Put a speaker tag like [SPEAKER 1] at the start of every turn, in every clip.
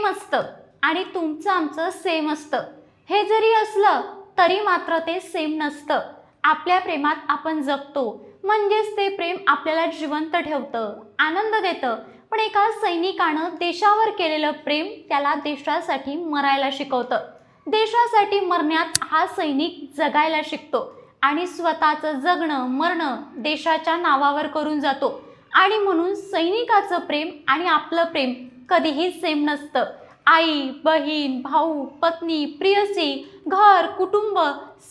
[SPEAKER 1] Same असतं आणि तुमचं आमचं सेम असतं. हे जरी असलं तरी मात्र ते सेम नसतं. आपल्या प्रेमात आपण जगतो. म्हणजेच ते प्रेम आपल्याला जिवंत ठेवतं आनंद देतं. पण एका सैनिकानं देशावर केलेलं प्रेम त्याला देशासाठी मरायला शिकवतं. देशासाठी मरण्यात हा सैनिक जगायला शिकतो आणि स्वतःचं जगणं मरणं देशाच्या नावावर करून जातो. आणि म्हणून सैनिकाचं प्रेम आणि आपलं प्रेम कधीही सेम नसतं. आई बहीण भाऊ पत्नी प्रियसी घर कुटुंब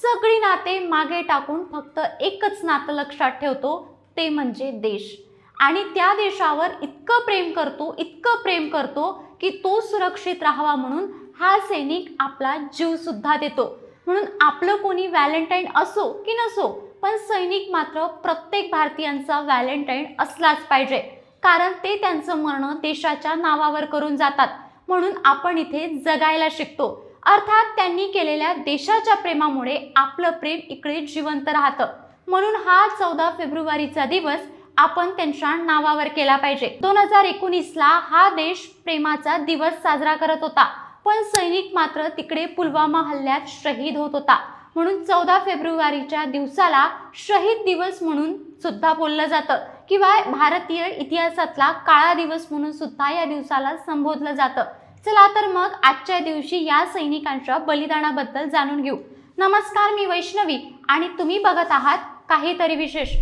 [SPEAKER 1] सगळी नाते मागे टाकून फक्त एकच नातं लक्षात ठेवतो ते म्हणजे देश. आणि त्या देशावर इतकं प्रेम करतो इतकं प्रेम करतो की तो सुरक्षित राहावा म्हणून हा सैनिक आपला जीव सुद्धा देतो. म्हणून आपलं कोणी व्हॅलेंटाईन असो की नसो पण सैनिक मात्र प्रत्येक भारतीयांचा व्हॅलेंटाईन असलाच पाहिजे. कारण ते त्यांचं मरण देशाच्या नावावर करून जातात. म्हणून आपण इथे जगायला शिकतो. अर्थात त्यांनी केलेल्या देशाच्या प्रेमामुळे आपलं प्रेम इकडे जिवंत राहतं. म्हणून हा चौदा फेब्रुवारीचा दिवस आपण त्यांच्या नावावर केला पाहिजे. दोन हजार एकोणीसला हा देश प्रेमाचा दिवस साजरा करत होता. पण सैनिक मात्र तिकडे पुलवामा हल्ल्यात शहीद होत होता. म्हणून चौदा फेब्रुवारीच्या दिवसाला शहीद दिवस म्हणून सुद्धा बोललं जातं. किंवा भारतीय इतिहासातला काळा दिवस म्हणून सुद्धा या दिवसाला संबोधलं जातं. चला तर मग आजच्या दिवशी या सैनिकांच्या बलिदानाबद्दल जाणून घेऊ. नमस्कार मी वैष्णवी आणि तुम्ही बघत आहात काहीतरी विशेष.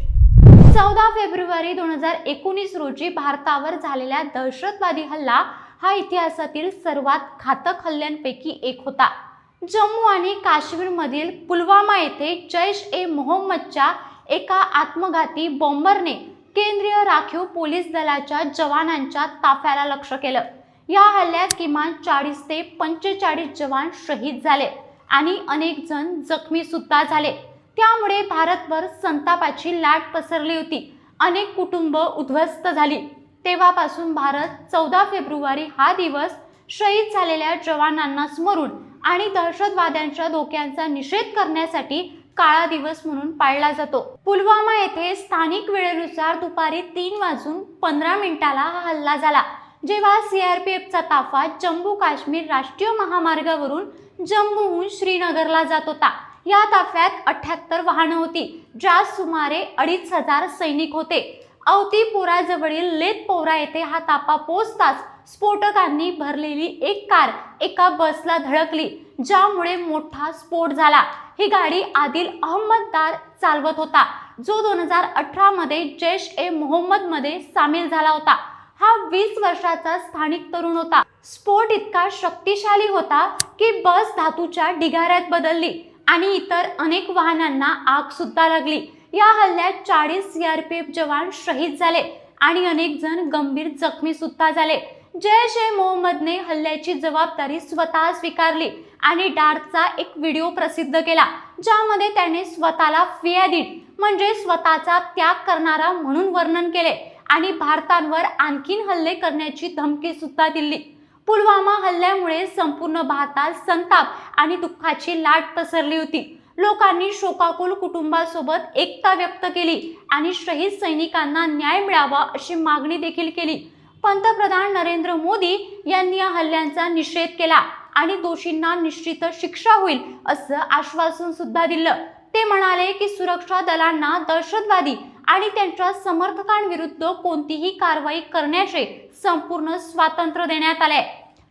[SPEAKER 1] चौदा फेब्रुवारी दोन हजार एकोणीस रोजी भारतावर झालेला दहशतवादी हल्ला हा इतिहासातील सर्वात घातक हल्ल्यांपैकी एक होता. जम्मू आणि काश्मीरमधील पुलवामा येथे जैश ए मोहम्मदच्या एका आत्मघाती बॉम्बरने केंद्रीय राखीव पोलीस दलाच्या जवानांच्या ताफ्याला लक्ष केलं. या हल्ल्यात किमान चाळीस ते पंचेचाळीस जवान शहीद झाले आणि अनेक जण जखमी सुद्धा झाले. त्यामुळे भारतभर संतापाची लाट पसरली होती. अनेक कुटुंब उद्ध्वस्त झाली. तेव्हापासून भारत चौदा फेब्रुवारी हा दिवस शहीद झालेल्या जवानांना स्मरून आणि दहशतवाद्यांच्या धोक्यांचा निषेध करण्यासाठी काळा दिवस म्हणून पाळला जातो. पुलवामा येथे स्थानिक वेळेनुसार दुपारी तीन वाजून पंधरा मिनिटाला हा हल्ला झाला जेव्हा सीआरपीएफचा ताफा जम्मू काश्मीर राष्ट्रीय महामार्गावरून जम्मूहून श्रीनगरला जात होता. या ताफ्यात अठ्याहत्तर वाहनं होती ज्यात सुमारे अडीच हजार सैनिक होते. अवतीपोराजवळील लेतपोरा येथे हा ताफा पोचताच स्फोटकांनी भरलेली एक कार एका बसला धडकली ज्यामुळे मोठा स्फोट झाला. ही गाडी आदिल अहमददार चालवत होता जो दोन हजार अठरा मध्ये जैश ए मोहम्मदमध्ये सामील झाला होता. हा वीस वर्षाचा स्थानिक तरुण होता. स्फोट इतका शक्तिशाली होता की बस धातूच्या ढिगाऱ्यात बदलली आणि इतर अनेक वाहनांना आग सुद्धा लागली. या हल्ल्यात चाळीस सीआरपीएफ जवान शहीद झाले आणि अनेक जण गंभीर जखमी सुद्धा झाले. जैश ए मोहम्मदने हल्ल्याची जबाबदारी स्वतः स्वीकारली. आणि डार्कचा एक व्हिडिओ प्रसिद्ध केला ज्यामध्ये त्याने स्वतःला फियादिन म्हणजे स्वतःचा त्याग करणारा म्हणून वर्णन केले आणि भारतांवर आणखीन हल्ले करण्याची धमकी सुद्धा दिली. पुलवामा हल्ल्यामुळे संपूर्ण भारतात संताप आणि दुःखाची लाट पसरली होती. लोकांनी शोकाकुल कुटुंबासोबत एकता व्यक्त केली आणि शहीद सैनिकांना न्याय मिळावा अशी मागणी देखील केली. पंतप्रधान नरेंद्र मोदी यांनी या हल्ल्यांचा निषेध केला. आणि दोषींना निश्चित शिक्षा होईल असं आश्वासन सुद्धा दिलं. ते म्हणाले की सुरक्षा दलांना दहशतवादी आणि त्यांच्या समर्थकांविरुद्ध कोणतीही कारवाई करण्याचे संपूर्ण स्वातंत्र्य देण्यात आले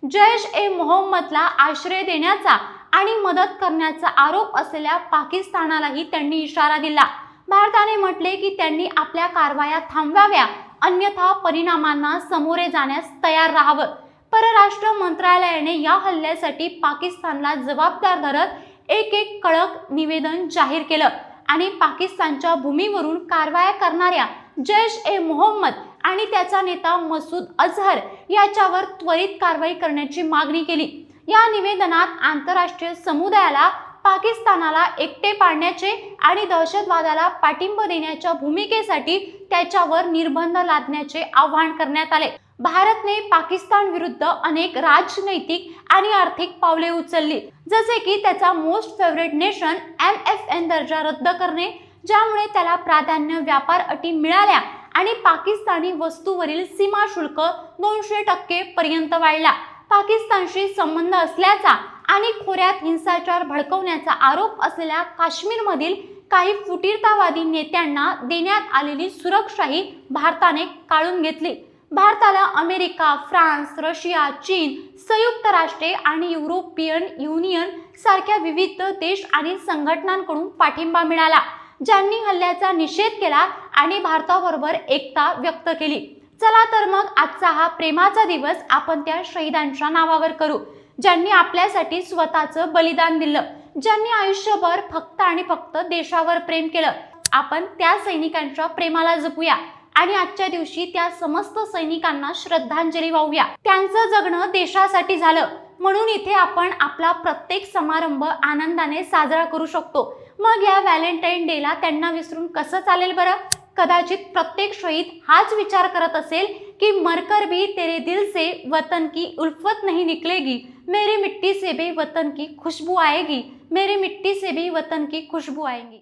[SPEAKER 1] जैश ए मोहम्मदला आश्रय देण्याचा आणि मदत करण्याचा आरोप असलेल्या पाकिस्तानालाही त्यांनी इशारा दिला. भारताने म्हटले की त्यांनी आपल्या कारवाया थांबवाव्या अन्यथा परिणामांना सामोरे जाण्यास तयार राहावं. परराष्ट्र मंत्रालयाने या हल्ल्यासाठी पाकिस्तानला जबाबदार धरत एक एक कळक निवेदन जाहीर केलं आणि पाकिस्तानच्या भूमीवरून कारवाया करणाऱ्या जैश ए मोहम्मद आणि त्याचा नेता मसूद अझहर याच्यावर त्वरित कारवाई करण्याची मागणी केली. या निवेदनात आंतरराष्ट्रीय समुदायाला पाकिस्तानाला एकटे पाडण्याचे आणि दहशतवादाला पाठिंबा देण्याच्या भूमिकेसाठी त्याच्यावर निर्बंध लादण्याचे आवाहन करण्यात आले. भारतने पाकिस्तान विरुद्ध अनेक राजनैतिक आणि आर्थिक पावले उचलली. जसे की त्याचा most favourite nation M F N दर्जा रद्द करणे ज्यामुळे त्याला प्राधान्य व्यापार अटी मिळाल्या आणि पाकिस्तानी वस्तूवरील सीमा शुल्क दोनशे टक्के पर्यंत वाढला. पाकिस्तानशी संबंध असल्याचा आणि खोऱ्यात हिंसाचार भडकवण्याचा आरोप असलेल्या काश्मीरमधील काही फुटीरतावादी नेत्यांना देण्यात आलेली सुरक्षाही भारताने काढून घेतली. भारताला अमेरिका फ्रान्स रशिया चीन संयुक्त राष्ट्रे आणि युरोपियन युनियन सारख्या विविध देश आणि संघटनांकडून पाठिंबा मिळाला ज्यांनी हल्ल्याचा निषेध केला आणि भारताबरोबर एकता व्यक्त केली. चला तर मग आजचा हा प्रेमाचा दिवस आपण त्या शहीदांच्या नावावर करू ज्यांनी आपल्यासाठी स्वतःचं बलिदान दिलं ज्यांनी आयुष्यभर फक्त आणि फक्त देशावर प्रेम केलं. आपण त्या सैनिकांच्या प्रेमाला जपूया. आणि आजच्या दिवशी त्या समस्त सैनिकांना श्रद्धांजली वाहूया. त्यांचं जगणं देशासाठी झालं. म्हणून इथे आपण आपला प्रत्येक समारंभ आनंदाने साजरा करू शकतो. मग या व्हॅलेंटाईन डेला त्यांना विसरून कसं चालेल बरं? कदाचित प्रत्येक शहीद हाच विचार करत असेल की मरकर भी तेरे दिल से वतन की उल्फत नहीं निकलेगी. मेरी मिट्टी से भी वतन की खुशबू आएगी. मेरी मिट्टी से भी वतन की खुशबू आएगी.